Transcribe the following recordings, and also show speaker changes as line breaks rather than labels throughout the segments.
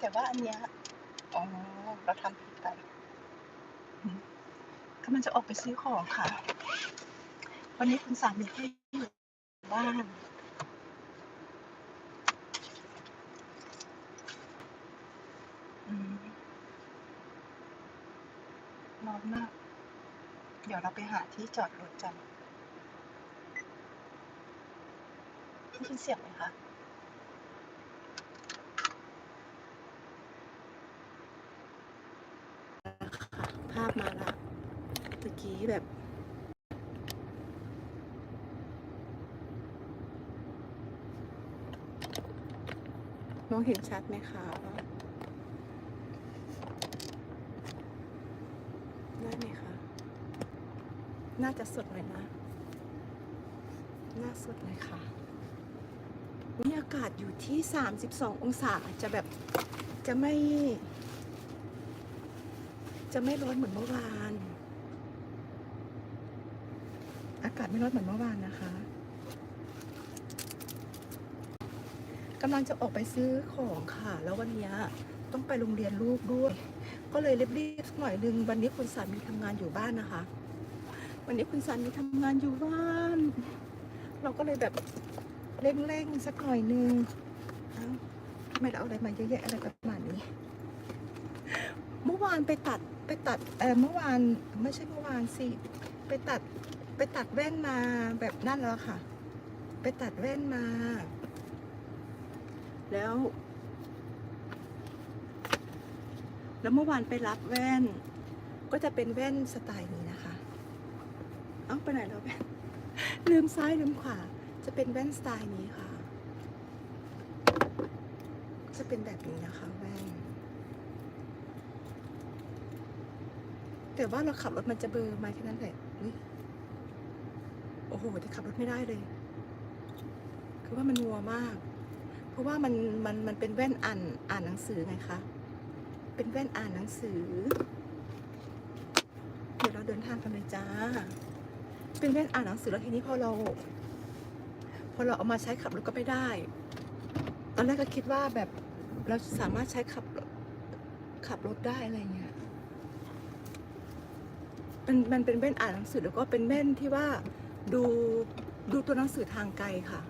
แต่ว่าอันเนี้ยอ๋อเราทำผิดไปกำลังจะออกไปซื้อของค่ะ วันนี้คุณสามีก็อยู่บ้านร้อนมาก เดี๋ยวเราไปหาที่จอดรถกันได้ยินเสียงไหมคะภาพมาละตะกี้แบมองเห็นชัดไหมคะได้ไหมคะ น่าจะสดหน่อยนะ น่าสดเลยค่ะวันนี้อากาศอยู่ที่ 32 องศาจะแบบจะไม่ จะไม่ร้อนเหมือนเมื่อวาน อากาศ ไม่ร้อนเหมือนเมื่อวานนะคะกำลังจะออกไปซื้อของค่ะ แล้ววันนี้ต้องไปโรงเรียนลูกด้วย ก็เลยรีบๆสักหน่อยนึงวันนี้คุณสามีทำงานอยู่บ้านนะคะ วันนี้คุณสามีทำงานอยู่บ้าน เราก็เลยแบบเร่งๆสักหน่อยนึงทำไมเราเอาอะไรมาเยอะแยะอะไรประมาณนี้ เมื่อวานไปตัดไปตัดเออเมื่อวานไม่ใช่เมื่อวานสิ ไปตัด ไปตัดแว่นมาแบบนั่นแล้วค่ะ ไปตัดแว่นมา แล้ว แล้วเมื่อวานไปรับแว่น ก็จะเป็นแว่นสไตล์นี้นะคะ เอ้าไปไหนแล้วแว่นลืมซ้ายลืมขวา จะเป็นแว่นสไตล์นี้ค่ะ จะเป็นแบบนี้นะคะแว่นแต่ว่าเราขับรถมันจะเบอร์ไหมแค่นั้นแหละ โอ้โหแต่ขับรถไม่ได้เลย คือว่ามันมัวมาก เพราะว่ามันมันมันเป็นแว่นอ่านอ่านหนังสือไงคะ เป็นแว่นอ่านหนังสือ เดี๋ยวเราเดินทางกันเลยจ้า เป็นแว่นอ่านหนังสือแล้วทีนี้พอเรา พอเราเอามาใช้ขับรถก็ไม่ได้ ตอนแรกก็คิดว่าแบบเราสามารถใช้ขับขับรถได้อะไรเงี้ยมันมันเป็นแว่นอ่านหนังสือแล้วก็เป็นแว่นที่ว่า ดูดูตัวหนังสือทางไกลค่ะ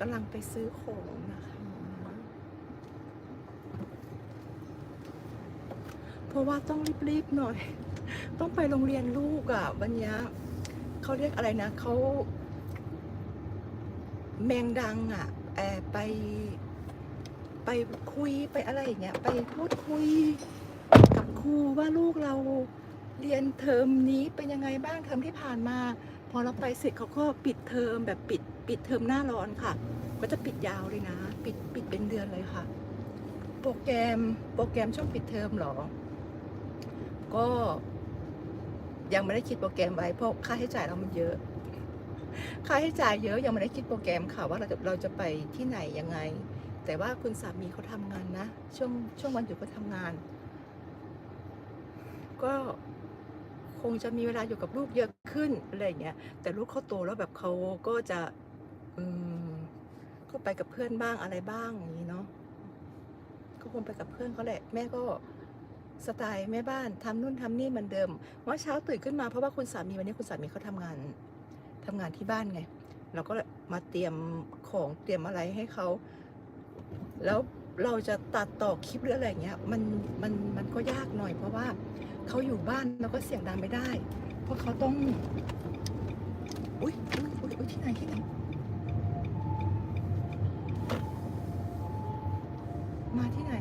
กำลังไปซื้อของนะคะ เพราะว่าต้องรีบๆหน่อย ต้องไปโรงเรียนลูกอะ่ะ วันนี้เขาเรียกอะไรนะเขาแมงดังอะ่ะแอบไปไปคุยไปอะไรอย่างเงี้ย ไปพูดคุยกับครูว่าลูกเรา เรียนเทอมนี้เป็นยังไงบ้างเทอมที่ผ่านมา พอเราไปเสร็จเขาก็ปิดเทอมแบบปิด ปิดเทอมหน้าร้อนค่ะ ก็จะปิดยาวเลยนะ ปิดปิดเป็นเดือนเลยค่ะ โปรแกรมโปรแกรมช่วงปิดเทอมหรอ ก็ยังไม่ได้คิดโปรแกรมไว้เพราะค่าใช้จ่ายเรามันเยอะ ค่าใช้จ่ายเยอะยังไม่ได้คิดโปรแกรมค่ะ ว่าเราจะเราจะไปที่ไหนยังไง แต่ว่าคุณสามีเขาทำงานนะ ช่วงช่วงวันหยุดก็ทำงาน ก็ งจะมีเวลาอยู่กับลูกเยอะขึ้นอะไรอย่างเงี้ยแต่ลูกเขาโตแล้วแบบเขาก็จะอืมก็ไปกับเพื่อนบ้างอะไรบ้างอย่างนี้เนาะก็คงไปกับเพื่อนเขาแหละ แม่ก็สไตล์แม่บ้านทำนู่นทำนี่เหมือนเดิมเมื่อเช้าตื่นขึ้นมาเพราะว่าคุณสามีวันนี้คุณสามีเขาทำงานทำงานที่บ้านไงเราก็มาเตรียมของเตรียมอะไรให้เขาแล้วเราจะตัดต่อคลิปหรืออะไรเงี้ยมันมันมันก็ยากหน่อยเพราะว่า เขาอยู่บ้านเราก็เสียงดังไม่ได้ เพราะเขาต้องอุ้ยอุ้ยอุ้ยอุ๊ยที่ไหนที่ไหนมาที่ไหน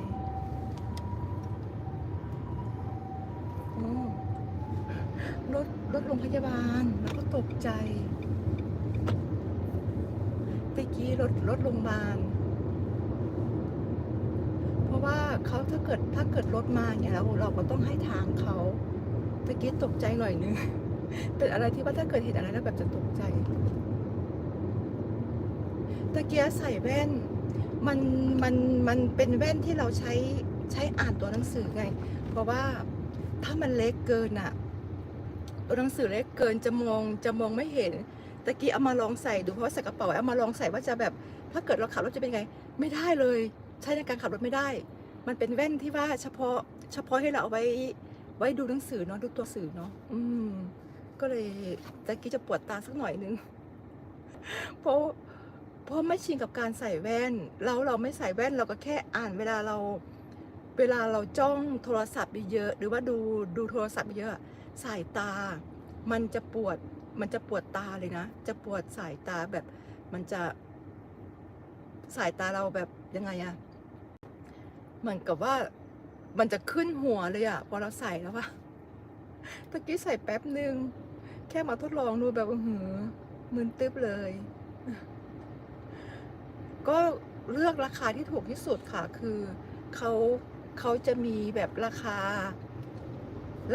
โอ้รถรถโรงพยาบาลแล้วก็ตกใจตะกี้รถรถโรงพยาบาล เพราะว่า เขาถ้าเกิดถ้าเกิดรถมาเนี่ยเราเราก็ต้องให้ทางเขาตะกี้ตกใจหน่อยนึง เป็นอะไรที่ว่าถ้าเกิดเห็นอะไรแล้วแบบจะตกใจ ตะเกียใส่แว่น มันมันมันเป็นแว่นที่เราใช้ใช้อ่านตัวหนังสือไง เพราะว่าถ้ามันเล็กเกินอะตัวหนังสือเล็กเกินจะมองจะมองไม่เห็นตะกี้เอามาลองใส่ดูเพราะว่าใส่กระเป๋าเอามาลองใส่ว่าจะแบบ ถ้าเกิดเราขับรถจะเป็นไง ไม่ได้เลย ใช้ในการขับรถไม่ได้ มันเป็นแว่นที่ว่าเฉพาะ เฉพาะให้เราเอาไว้ไว้ดูหนังสือเนาะดูตัวสื่อเนาะอืม ก็เลยตะกี้จะปวดตาสักหน่อยนึงเพราะเพราะไม่ชินกับการใส่แว่น แล้วเราไม่ใส่แว่นเราก็แค่อ่านเวลาเราเวลาเราจ้องโทรศัพท์เยอะๆหรือว่าดูดูโทรศัพท์เยอะสายตา มันจะปวด มันจะปวดตาเลยนะ จะปวดสายตาแบบ มันจะ สายตาเราแบบยังไงอะ เหมือนกับว่ามันจะขึ้นหัวเลยอะพอเราใส่แล้วว่าตะกี้ใส่แป๊บหนึ่งแค่มาทดลองดูแบบอือหือมึนตึ๊บเลย ก็เลือกราคาที่ถูกที่สุดค่ะ คือเขาเขาจะมีแบบราคา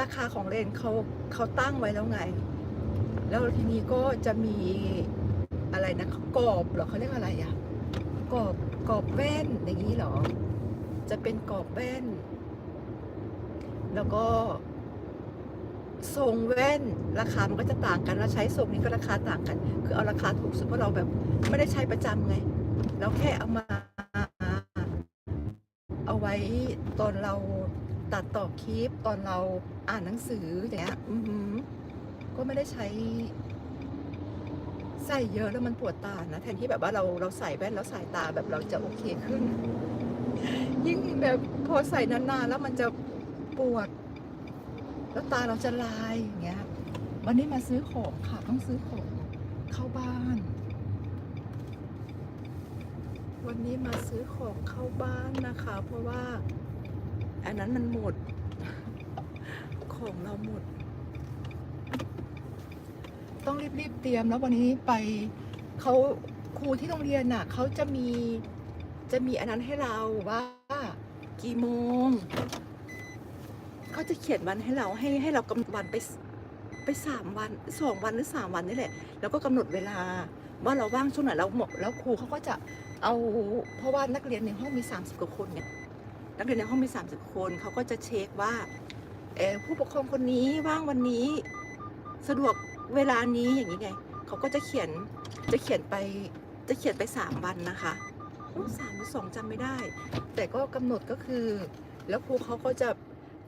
ราคาของเลนเขาเขาตั้งไว้แล้วไง แล้วทีนี้ก็จะมีอะไรนะกรอบหรอเขาเรียกอะไรอะกรอบกรอบแว่นอย่างนี้หรอ จะเป็นกรอบแว่น แล้วก็ทรงแว่นราคามันก็จะต่างกันแล้วใช้ทรงนี้ก็ราคาต่างกัน คือเอาราคาถูกสุดเพราะเราแบบไม่ได้ใช้ประจำไง เราแค่เอามา เอาไว้ตอนเราตัดต่อคลิปตอนเราอ่านหนังสืออย่างเงี้ยอือหือก็ไม่ได้ใช้ ใส่เยอะแล้วมันปวดตานะแทนที่แบบว่าเราเราใส่แว่นแล้วสายตาแบบเราจะโอเคขึ้น ยิ่งแบบพอใส่นานๆแล้วมันจะปวด แล้วตาเราจะลายอย่างเงี้ย วันนี้มาซื้อของค่ะต้องซื้อของเข้าบ้าน วันนี้มาซื้อของเข้าบ้านนะคะ เพราะว่า อันนั้นมันหมด ของเราหมด ต้องรีบๆเตรียมแล้ววันนี้ไปเขาครูที่โรงเรียนน่ะเขาจะมีจะมีอันนั้นให้เราว่า กี่โมง เขาจะเขียนวันให้เราให้ให้เรากำหนดวันไปไปสามวันสองวันหรือสามวันนี่แหละ แล้วก็กำหนดเวลาว่าเราว่างช่วงไหนเราเหมาะแล้วครูเขาก็จะเอาเพราะว่านักเรียนในห้องมี 30กว่าคนเนี่ยนักเรียนในห้องมี 30 คนเขาก็จะเช็คว่าเออผู้ปกครองคนนี้ว่างวันนี้ สะดวกเวลานี้อย่างนี้ไงเขาก็จะเขียนจะเขียนไปจะเขียนไปสามวันนะคะ สามหรือสองจำไม่ได้ แต่ก็กำหนดก็คือ แล้วครูเขาก็จะ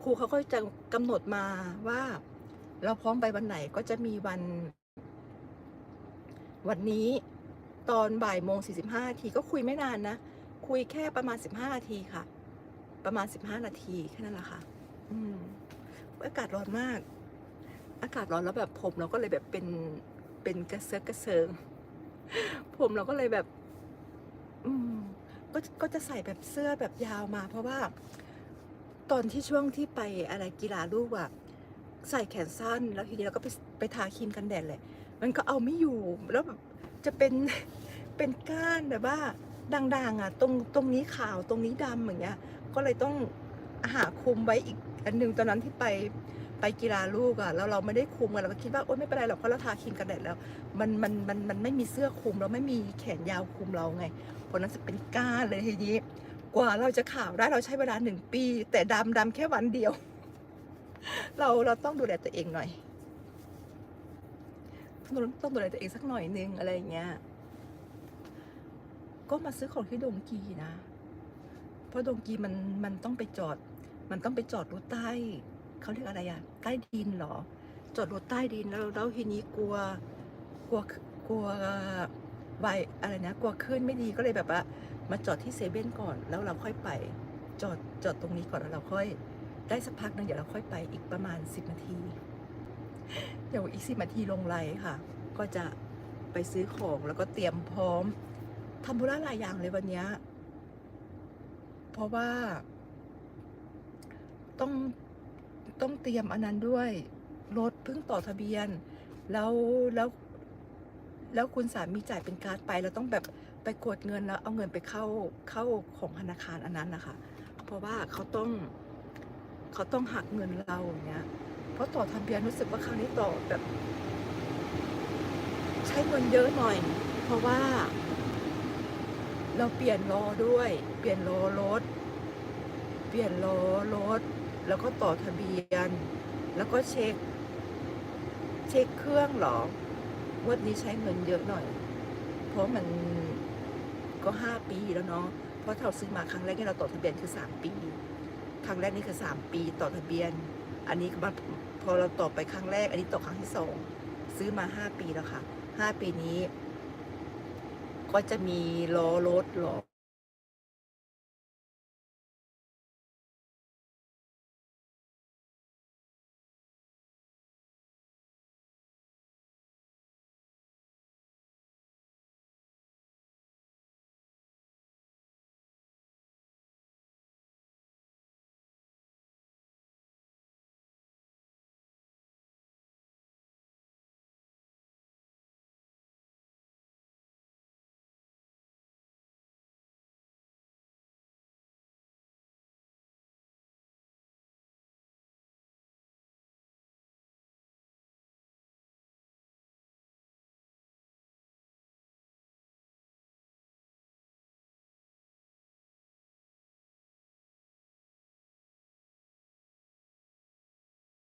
ครูเขาก็จะกำหนดมาว่า เราพร้อมไปวันไหนก็จะมีวัน วันนี้ตอนบ่ายโมงสี่สิบห้าทีก็คุยไม่นานนะ คุยแค่ประมาณสิบห้านาทีค่ะ ประมาณสิบห้านาทีแค่นั้นแหละค่ะ อืมอากาศร้อนมาก อากาศร้อนแล้วแบบผมเราก็เลยแบบเป็นเป็นกระเซาะกระเซิงผมเราก็เลยแบบ ก็ก็จะใส่แบบเสื้อแบบยาวมา เพราะว่า ตอนที่ช่วงที่ไปอะไรกีฬาลูกอะใส่แขนสั้น แล้วทีนี้เราก็ไปไปทาครีมกันแดดแหละ มันก็เอาไม่อยู่แล้วแบบจะเป็นเป็นก้านแบบว่าด่างๆอะตรงตรงนี้ขาวตรงนี้ดำอย่างเงี้ย ก็เลยต้องหาคุมไว้อีกอันหนึ่งตอนนั้นที่ไปไปกีฬาลูกอะแล้วเราไม่ได้คุมกันเราก็คิดว่าโอ๊ยไม่เป็นไรหรอกเพราะเราทาครีมกันแดดแล้ว มันมันมันมันไม่มีเสื้อคลุมเราไม่มีแขนยาวคลุมเราไง เพราะนั้นจะเป็นก้านเลยทีนี้ กว่าเราจะขาวได้เราใช้เวลาหนึ่งปี แต่ดำดำแค่วันเดียว เราเราต้องดูแลตัวเองหน่อย ต้องดูแลตัวเองสักหน่อยนึงอะไรอย่างเงี้ยก็มาซื้อของที่ดงกีนะ เพราะดงกีมันมันต้องไปจอด มันต้องไปจอดรถใต้เขาเรียกอะไรอะใต้ดินเหรอ จอดรถใต้ดินแล้วแล้วทีนี้กลัว กลัวกลัว ไวอะไรนะกลัวขึ้นไม่ดีก็เลยแบบว่ามาจอดที่เซเว่นก่อน แล้วเราค่อยไปจอดจอดตรงนี้ก่อนแล้วเราค่อย ได้สักพักหนึงเดี๋ยวเราค่อยไปอีกประมาณสิบนาที เดี๋ยวอีกสิบนาทีลงไลค่ะ ก็จะไปซื้อของแล้วก็เตรียมพร้อมทำธุระหลายอย่างเลยวันนี้เพราะว่า ต้องต้องเตรียมอันนั้นด้วยรถเพิ่งต่อทะเบียน แล้วแล้ว แล้วคุณสามีจ่ายเป็นการ์ดไปเราต้องแบบไปกดเงินแล้วเอาเงินไปเข้าเข้าของธนาคารอันนั้นนะคะ เพราะว่าเขาต้องเขาต้องหักเงินเราอย่างเงี้ย เพราะต่อทะเบียนรู้สึกว่าครั้งนี้ต่อแบบ ใช้เงินเยอะหน่อย เพราะว่า เราเปลี่ยนล้อด้วย เปลี่ยนล้อรถ เปลี่ยนล้อรถ แล้วก็ต่อทะเบียน แล้วก็เช็ค เช็คเครื่องหรอ งวดนี้ใช้เงินเยอะหน่อย เพราะมันก็ห้าปีแล้วเนาะ เพราะเราซื้อมาครั้งแรกที่เราต่อทะเบียนคือสามปี ครั้งแรกนี่คือสามปีต่อทะเบียน อันนี้มาพอเราต่อไปครั้งแรก อันนี้ต่อครั้งที่สองซื้อมาห้าปีแล้วค่ะห้าปีนี้ ก็จะมีล้อรถล้อ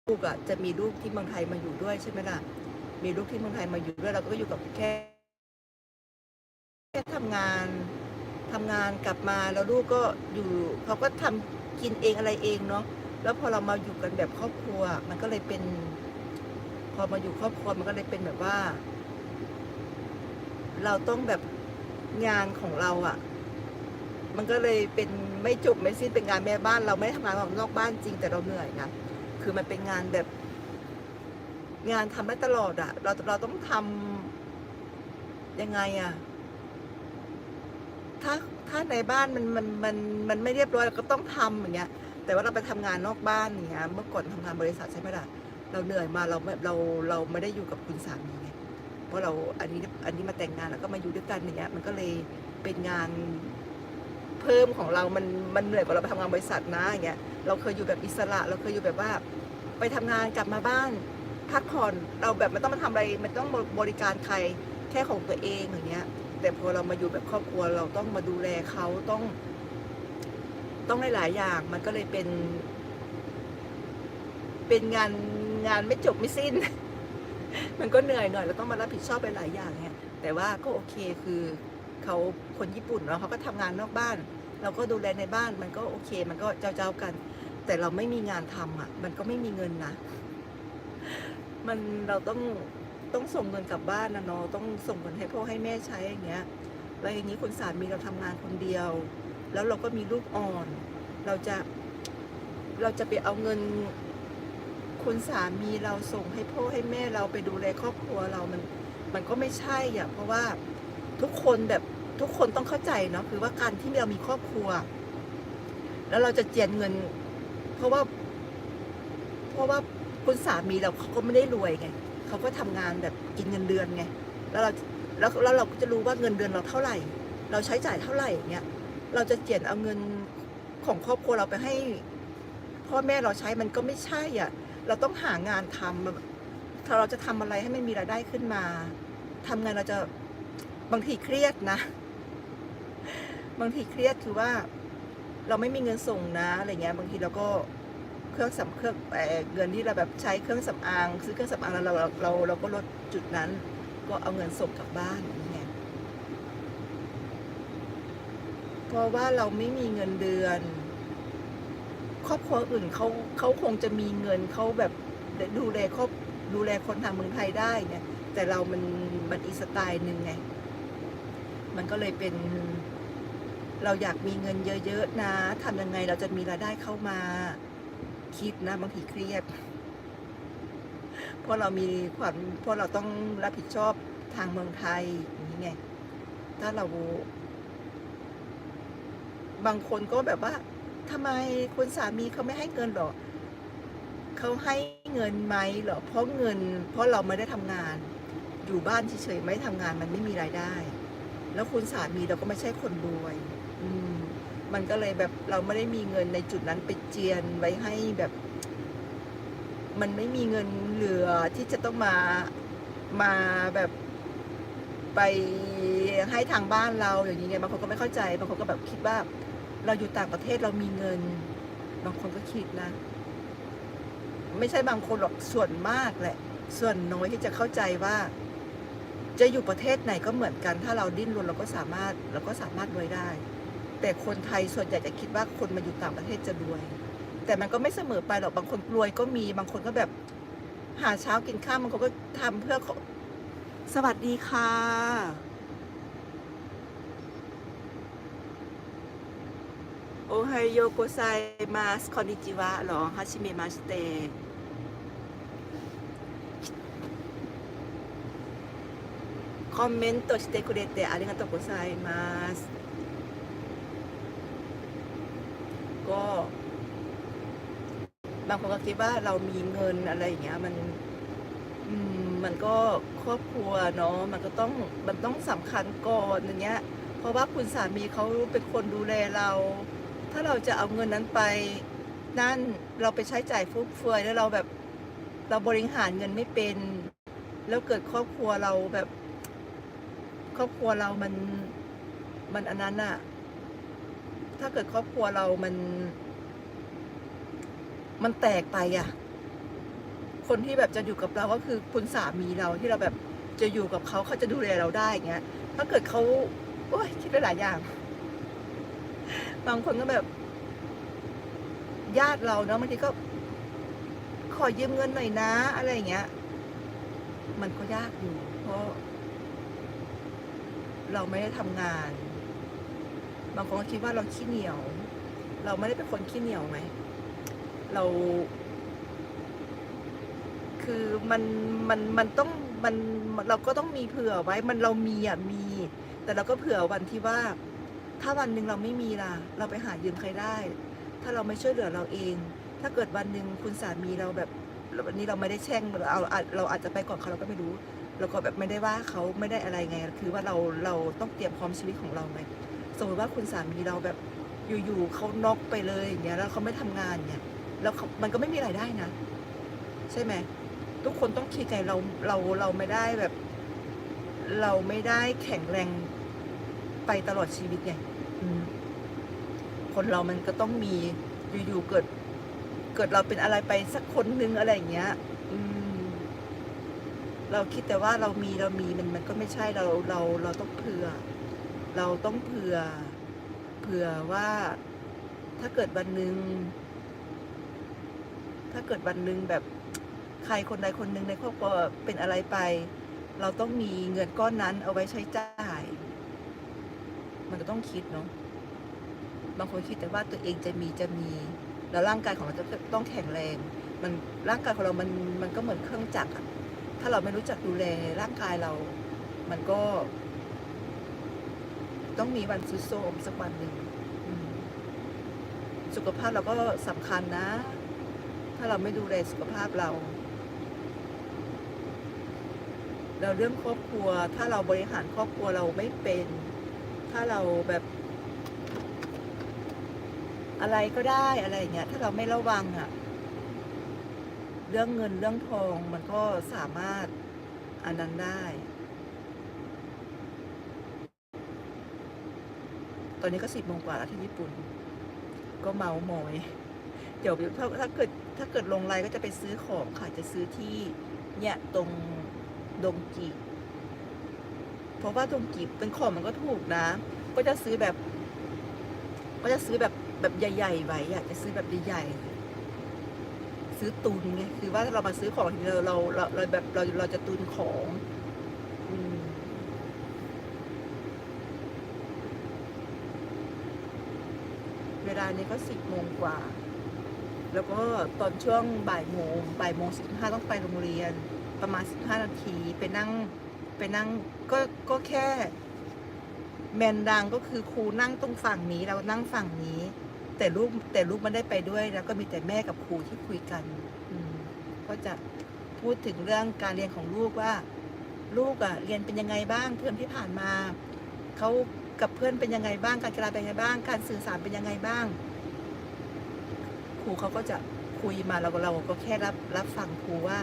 ลูกอะจะมีลูกที่เมืองไทยมาอยู่ด้วยใช่ไหมล่ะ มีลูกที่เมืองไทยมาอยู่ด้วย เราก็อยู่กับแค่แค่ทำงานทำงานกลับมาแล้วลูกก็อยู่เขาก็ทำกินเองอะไรเองเนาะแล้วพอเรามาอยู่กันแบบครอบครัว มันก็เลยเป็น พอมาอยู่ครอบครัวมันก็เลยเป็นแบบว่า เราต้องแบบงานของเราอะมันก็เลยเป็นไม่จบไม่สิ้นเป็นงานแม่บ้าน เราไม่ได้ทำงานนอกบ้านจริงแต่เราเหนื่อยนะ คือมันเป็นงานแบบ งานทำได้ตลอดอะเราเราต้องทำยังไงอะถ้าถ้าในบ้านมันมันมันมันไม่เรียบร้อยเราก็ต้องทำอย่างเงี้ย แต่ว่าเราไปทำงานนอกบ้านอย่างเงี้ยเมื่อก่อนทำงานบริษัทใช่ไหมล่ะเราเหนื่อยมาเราเราเราไม่ได้อยู่กับคุณสามีไงเพราะเราอันนี้อันนี้มาแต่งงานแล้วก็มาอยู่ด้วยกันอย่างเงี้ยมันก็เลยเป็นงานเพิ่มของเรามันมันเหนื่อยกว่าเราไปทำงานบริษัทนะอย่างเงี้ย เราเคยอยู่แบบอิสระ เราเคยอยู่แบบว่า ไปทำงานกลับมาบ้าน พักผ่อนเราแบบไม่ต้องมาทำอะไรมันต้องบริการใครแค่ของตัวเองอย่างเงี้ย แต่พอเรามาอยู่แบบครอบครัวเราต้องมาดูแลเขาต้อง ต้องหลายๆอย่างมันก็เลยเป็น เป็นงานงานไม่จบไม่สิ้น มันก็เหนื่อยหน่อยเราต้องมารับผิดชอบไปหลายอย่างเนี่ยแต่ว่าก็โอเคคือเขาคนญี่ปุ่นเนาะเขาก็ทำงานนอกบ้าน เราก็ดูแลในบ้านมันก็โอเค มันก็เจ้าๆกัน แต่เราไม่มีงานทำอะ มันก็ไม่มีเงินนะ มันเราต้องต้องส่งเงินกลับบ้านนะเนาะต้องส่งเงินให้พ่อให้แม่ใช้อย่างเงี้ยแล้วอย่างนี้คุณสามีเราทำงานคนเดียว แล้วเราก็มีลูกอ่อน เราจะเราจะไปเอาเงินคุณสามีเราส่งให้พ่อให้แม่เราไปดูแลครอบครัวเรามันมันก็ไม่ใช่อะเพราะว่าทุกคนแบบทุกคนต้องเข้าใจเนาะคือว่าการที่เรามีครอบครัว แล้วเราจะเจียนเงิน ราะว่า เพราะว่าคุณสามีเราเขาก็ไม่ได้รวยไงเขาก็ทำงานแบบกินเงินเดือนไงแล้วเราแล้วแล้วเราก็จะรู้ว่าเงินเดือนเราเท่าไหร่ เราใช้จ่ายเท่าไหร่เงี้ยเราจะเจียนเอาเงินของครอบครัวเราไปให้พ่อแม่เราใช้มันก็ไม่ใช่อะเราต้องหางานทำถ้าเราจะทำอะไรให้มันมีรายได้ขึ้นมาทำงานเราจะบางทีเครียดนะ บางทีเครียดคือว่า เราไม่มีเงินส่งนะอะไรเงี้ยบางทีเราก็เครื่องสำเครื่องเอ่อเงินที่เราแบบใช้เครื่องสำอางซื้อเครื่องสำอางแล้วเราเราเราก็ลดจุดนั้น ก็เอาเงินส่งกลับบ้านอย่างเงี้ยเพราะว่าเราไม่มีเงินเดือน ครอบครัวอื่นเขาเขาคงจะมีเงินเขาแบบดูแลครอบดูแลคนทางเมืองไทยได้เนี่ย แต่เรามันมันอีสไตล์หนึ่งไง มันก็เลยเป็น เราอยากมีเงินเยอะๆนะทำยังไงเราจะมีรายได้เข้ามา คิดนะบางทีเครียดเพราะเรามีความเพราะเราต้องรับผิดชอบทางเมืองไทยอย่างนี้ไง ถ้าเรา บางคนก็แบบว่าทำไมคุณสามีเขาไม่ให้เงินหรอเขาให้เงินไหมเหรอเพราะเงิน เพราะเราไม่ได้ทำงาน อยู่บ้านเฉยๆไม่ทำงานมันไม่มีรายได้ แล้วคุณสามีเราก็ไม่ใช่คนรวย มันก็เลยแบบเราไม่ได้มีเงินในจุดนั้นไปเจียนไว้ให้แบบ มันไม่มีเงินเหลือที่จะต้องมามาแบบไปให้ทางบ้านเราอย่างนี้ไงบางคนก็ไม่เข้าใจบางคนก็แบบคิดว่า เราอยู่ต่างประเทศเรามีเงิน บางคนก็คิดนะ ไม่ใช่บางคนหรอกส่วนมากแหละ ส่วนน้อยที่จะเข้าใจว่า จะอยู่ประเทศไหนก็เหมือนกัน ถ้าเราดิ้นรนเราก็สามารถเราก็สามารถรวยได้ แต่คนไทยส่วนใหญ่จะคิดว่าคนมาอยู่ต่างประเทศจะรวย แต่มันก็ไม่เสมอไปหรอกบางคนรวยก็มีบางคนก็แบบหาเช้ากินข้าวบางคนก็ทำเพื่อขอสวัสดีค่ะ โอไฮโยโกไซมาสคอนนิจิวะหรอฮาชิเมมาสเตคอมเมนต์してくれてありがとうございます ก็ บางคนก็คิดว่าเรามีเงินอะไรอย่างเงี้ย มันมมันก็ครอบครัวเนาะมันก็ต้องมันต้องสำคัญก่อนอย่างเงี้ย เพราะว่าคุณสามีเขาเป็นคนดูแลเรา ถ้าเราจะเอาเงินนั้นไป นั่นเราไปใช้จ่ายฟุ่มเฟือยแล้วเราแบบเราบริหารเงินไม่เป็น แล้วเกิดครอบครัวเราแบบ ครอบครัวเรามันมันอันนั้นอะ ถ้าเกิดครอบครัวเรามัน มันแตกไปอะคนที่แบบจะอยู่กับเราก็คือคุณสามีเราที่เราแบบจะอยู่กับเขาเขาจะดูแลเราได้อย่างเงี้ย ถ้าเกิดเขาโอ้ยคิดไปหลายอย่าง บางคนก็แบบ ญาติเราเนาะบางทีก็ ขอยืมเงินหน่อยนะ อะไรอย่างเงี้ย มันก็ยากอยู่ เพราะ เราไม่ได้ทำงาน บางคนก็คิดว่าเราขี้เหนียว เราไม่ได้เป็นคนขี้เหนียวไหม เรา คือมันมันมันต้องมันเราก็ต้องมีเผื่อไว้ มันเรามีอะมี แต่เราก็เผื่อวันที่ว่า ถ้าวันหนึ่งเราไม่มีล่ะ เราไปหายืมใครได้ ถ้าเราไม่ช่วยเหลือเราเอง ถ้าเกิดวันหนึ่งคุณสามีเราแบบวันนี้เราไม่ได้แช่งเราอาเราอาจจะไปก่อนเขาเราก็ไม่รู้เราก็แบบไม่ได้ว่าเขาไม่ได้อะไรไง คือว่าเราเราต้องเตรียมพร้อมชีวิตของเราไง สมมติว่าคุณสามีเราแบบอยู่ๆเขาน็อกไปเลยอย่างเงี้ยแล้วเขาไม่ทำงานเนี่ยแล้วมันก็ไม่มีรายได้นะ ใช่ไหมทุกคนต้องคิดไงเราเราเราไม่ได้แบบ เราไม่ได้แข็งแรงไปตลอดชีวิตไงคนเรามันก็ต้องมีอยู่ๆเกิด เกิดเราเป็นอะไรไปสักคนนึงอะไรอย่างเงี้ย อืม เราคิดแต่ว่าเรามีเรามีมันมันก็ไม่ใช่เราเราเราต้องเผื่อ เราต้องเผื่อเผื่อว่าถ้าเกิดวันหนึ่งถ้าเกิดวันหนึ่งแบบใครคนใดคนหนึ่งในครอบครัวเป็นอะไรไป เราต้องมีเงินก้อนนั้นเอาไว้ใช้จ่าย มันก็ต้องคิดเนาะบางคนคิดแต่ว่าตัวเองจะมีจะมี แล้วร่างกายของเราจะต้องแข็งแรง มันร่างกายของเรา มันมันก็เหมือนเครื่องจักรอะถ้าเราไม่รู้จักดูแลร่างกายเรา มันก็ ต้องมีวันซุดโทมสักวันหนึ่งสุขภาพเราก็สำคัญนะ ถ้าเราไม่ดูแลสุขภาพเรา เราเรื่องครอบครัว ถ้าเราบริหารครอบครัวเราไม่เป็น ถ้าเราแบบ อะไรก็ได้อะไรเงี้ย ถ้าเราไม่ระวังอะเรื่องเงินเรื่องทองมันก็สามารถอันนั้นได้ ตอนนี้ก็สิบโมงกว่าแล้วที่ญี่ปุ่น ก็เมาหมอย เดี๋ยวถ้าถ้าเกิดถ้าเกิดลงไลน์ก็จะไปซื้อของค่ะ จะซื้อที่เนี่ยตรงดงกีบเพราะว่าดงกีบเป็นของมันก็ถูกนะ ก็จะซื้อแบบ ก็จะซื้อแบบแบบใหญ่ๆไว้อยากจะซื้อแบบใหญ่ๆซื้อตุนไงคือว่าเรามาซื้อของเราเราเราเราแบบเราเราจะตุนของอืมเวลานี้ก็สิบโมงกว่า แล้วก็ตอนช่วงบ่ายโมงบ่ายโมงสิบห้าต้องไปโรงเรียน ประมาณสิบห้านาทีไปนั่งไปนั่งก็ก็แค่ แมนดังก็คือครูนั่งตรงฝั่งนี้เรานั่งฝั่งนี้ แต่ลูกแต่ลูกไม่ได้ไปด้วยแล้วก็มีแต่แม่กับครูที่คุยกัน อืมก็จะพูดถึงเรื่องการเรียนของลูกว่า ลูกอะเรียนเป็นยังไงบ้างเทอมที่ผ่านมาเขา กับเพื่อนเป็นยังไงบ้าง การกีฬาเป็นยังไงบ้าง การสื่อสารเป็นยังไงบ้าง ครูเขาก็จะคุยมาเราเราก็แค่รับรับฟังครูว่า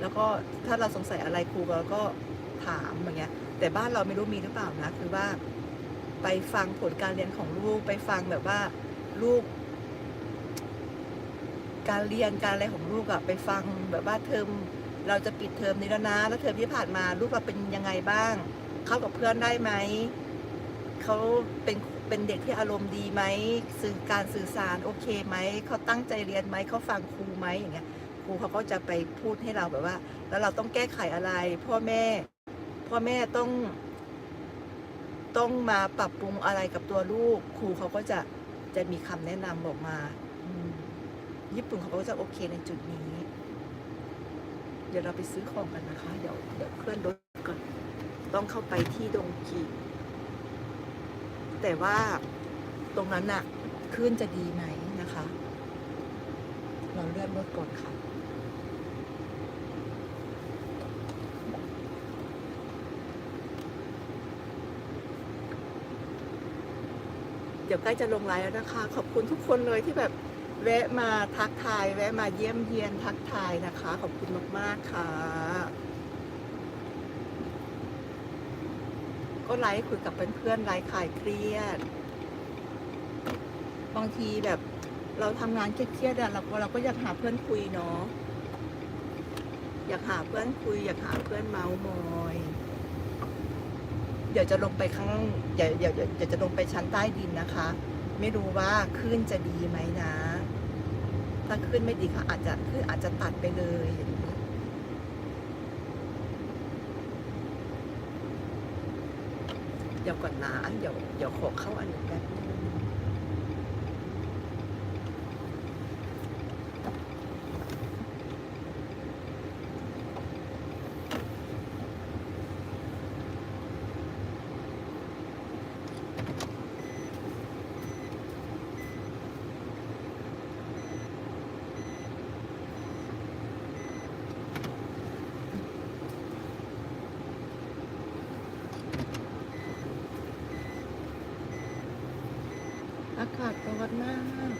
แล้วก็ถ้าเราสงสัยอะไรครูเราก็ถามอย่างเงี้ย แต่บ้านเราไม่รู้มีหรือเปล่านะคือว่า ไปฟังผลการเรียนของลูกไปฟังแบบว่าลูก การเรียนการอะไรของลูกอะไปฟังแบบว่าเทอมเราจะปิดเทอมนี้แล้วนะ แล้วเทอมที่ผ่านมาลูกเราเป็นยังไงบ้าง เข้ากับเพื่อนได้ไหม เขาเป็นเป็นเด็กที่อารมณ์ดีไหมสื่อการสื่อสารโอเคไหมเขาตั้งใจเรียนไหมเขาฟังครูไหมอย่างเงี้ยครูเขาก็จะไปพูดให้เราแบบว่า แล้วเราต้องแก้ไขอะไร พ่อแม่ พ่อแม่ต้อง ต้องมาปรับปรุงอะไรกับตัวลูก ครูเขาก็จะจะมีคำแนะนำบอกมาญี่ปุ่นเขาก็จะโอเคในจุดนี้ เดี๋ยวเราไปซื้อของกันนะคะ เดี๋ยวเดี๋ยวเคลื่อนรถก่อน ต้องเข้าไปที่ดงกี แต่ว่าตรงนั้นน่ะคลื่นจะดีไหมนะคะ เราเลื่อนรถก่อนค่ะเดี๋ยวใกล้จะลงไลน์แล้วนะคะ ขอบคุณทุกคนเลยที่แบบแวะมาทักทาย แวะมาเยี่ยมเยียนทักทายนะคะ ขอบคุณมาก ๆ ค่ะ ก็ไลฟ์คุยกับเพื่อนๆไลฟ์คลายเครียด บางทีแบบ เราทำงานเครียดๆอะเราเราก็อยากหาเพื่อนคุยเนาะอยากหาเพื่อนคุย อยากหาเพื่อนเมาส์มอย เดี๋ยวจะลงไปข้างเดี๋ยวเดี๋ยวเดี๋ยวเดี๋ยวจะลงไปชั้นใต้ดินนะคะ ไม่รู้ว่าคลื่นจะดีไหมนะ ถ้าคลื่นไม่ดีค่ะอาจจะคลื่นอาจจะตัดไปเลยอย่างนี้ เดี๋ยวก่อนนะเดี๋ยวเดี๋ยวขอเข้าอันนี้แป๊บนึงอากาศร้อนมาก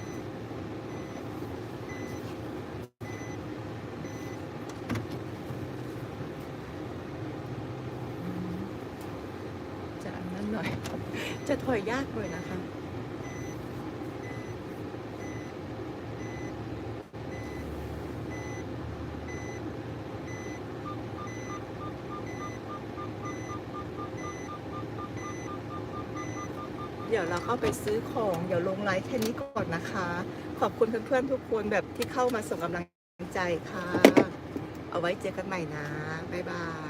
จะอันนั้นหน่อย จะถอยยากหน่อยนะคะ เดี๋ยวเราเข้าไปซื้อของ เดี๋ยวลงไลฟ์แค่นี้ก่อนนะคะ ขอบคุณเพื่อนๆทุกคนแบบที่เข้ามาส่งกำลังใจค่ะ เอาไว้เจอกันใหม่นะ บ๊ายบาย